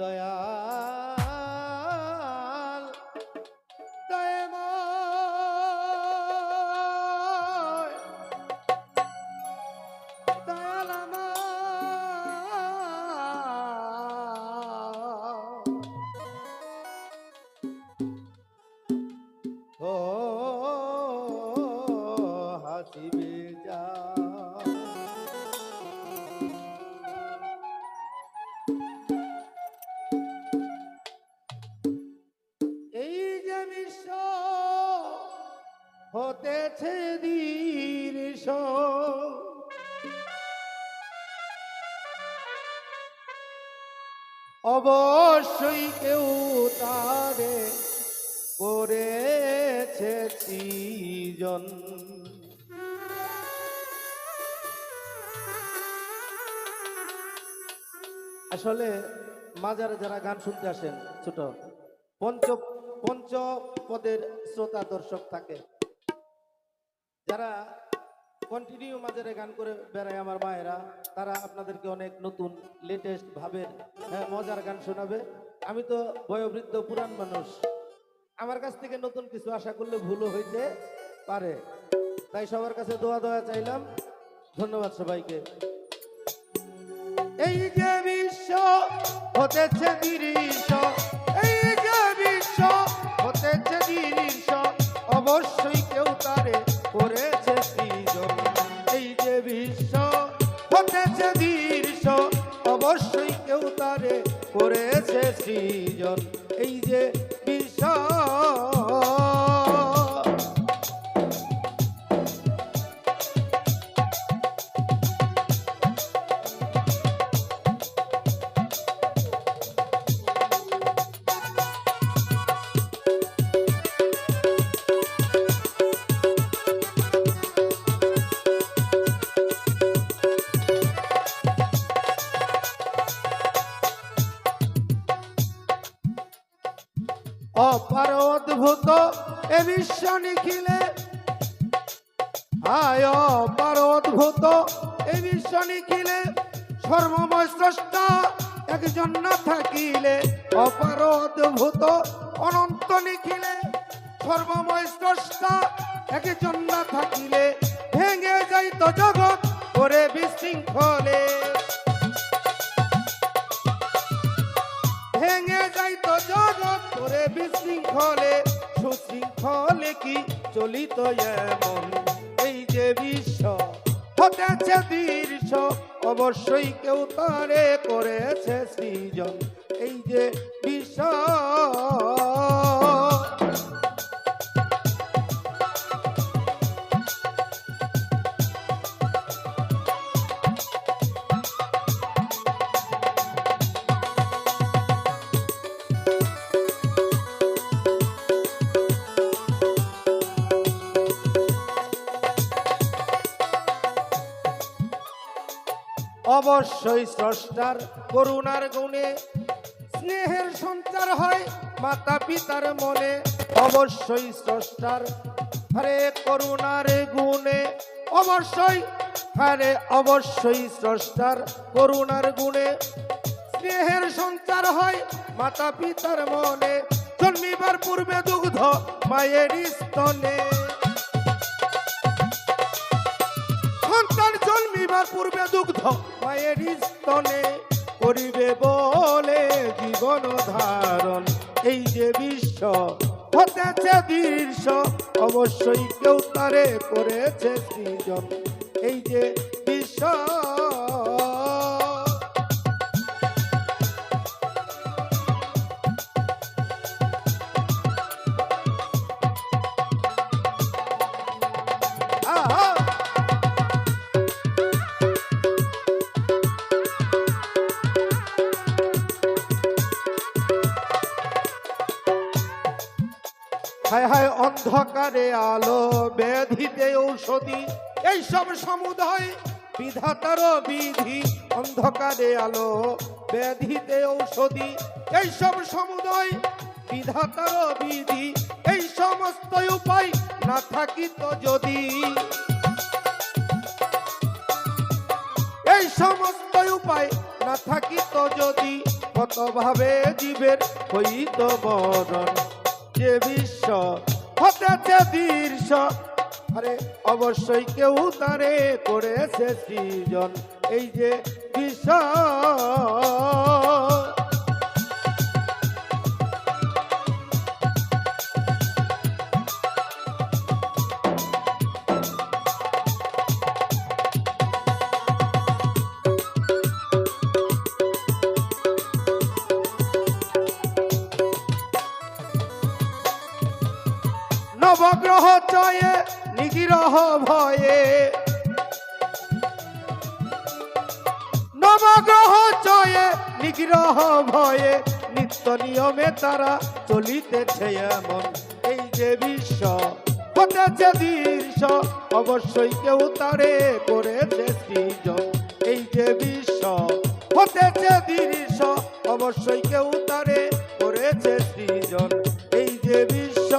দয়া যে বিশ্ব হতেছে দীর্ষ অবশ্যই কেউ তারে করেছে সৃজন আসলে মাজারে যারা গান শুনতে আসেন, ছোট পঞ্চ পঞ্চ পদের শ্রোতা দর্শক থাকে। যারা কন্টিনিউ মাজারে গান করে বেড়ায় আমার মায়েরা তারা আপনাদেরকে অনেক নতুন লেটেস্ট ভাবে হ্যাঁ, মজার গান শোনাবে। আমি তো বয়োবৃদ্ধ পুরান মানুষ। আমার কাছ থেকে নতুন কিছু আশা করলে ভুলও হইতে পারে। তাই সবার কাছে দোয়া দোয়া চাইলাম। ধন্যবাদ সবাইকে। এই যে বিশ্ব হতেছে দৃশ্য করেছে সৃজন এই যে বিশ্ব অদ্ভুত এ বিশ্ব নিখিলে। আয় অপার অদ্ভুত এ বিশ্ব নিখিলে। সর্বময় স্রষ্টা একজন না থাকিলে অপার অদ্ভুত অনন্ত নিখিলে। সর্বময় স্রষ্টা একজন না থাকিলে, ভেঙে যাইত জগৎ করে বিশৃঙ্খলে। ভেঙে যাইত জগৎ করে বিশৃঙ্খলে। সুশৃঙ্খলে কি চলিত এমন? এই যে বিশ্ব হতেছে দৃশ্য, অবশ্যই কেউ তারে করেছে সৃজন। এই যে বিশ্ব অবশ্যই স্রষ্টার করুণার গুণে। স্নেহের সঞ্চার হয় মাতা পিতার মনে। অবশ্যই স্রষ্টার হরে করুণার গুণে। অবশ্যই। হরে অবশ্যই স্রষ্টার করুণার গুণে। স্নেহের সঞ্চার হয় মাতা পিতার মনে। জন্মিবার পূর্বে দুগ্ধ মায়ের স্তনে। সন্তান জন্মিবার পূর্বে দুগ্ধ মায়ের স্তনে করিবে বলে জীবন ধারণ। এই যে বিশ্ব হতেছে দৃশ্য অবশ্যই কেউ তারে করেছে সৃজন। এই যে বিশ্ব হায় হায় অন্ধকারে আলো ব্যাধিতে ঔষধি। এইসব সমুদয় বিধাতার বিধি অন্ধকারে আলো ব্যাধিতে ঔষধি। এইসব সমুদয় বিধাতার বিধি, এই সমস্ত উপায় না থাকিত যদি। এই সমস্ত উপায় না থাকিত যদি, কতভাবে জীবের হইত মরণ যে বিশ্ব হতেছে দীর্ষ আরে অবশ্যই কেউ তারে করেছে সৃজন। এই যে বিশ্ব। নবগ্রহ চয়ে নিগিরহ ভয়ে। নবগ্রহ চয়ে নিগ্রহ ভয়ে, নিত্য নিয়মে তারা চলিতেছে এমন। এই যে বিশ্ব হতেছে দৃশ্য, অবশ্যই কেউ তারে করেছে সৃজন এই যে বিশ্ব হতেছে দৃশ্য, অবশ্যই কেউ তারে করেছে সৃজন। এই যে বিশ্ব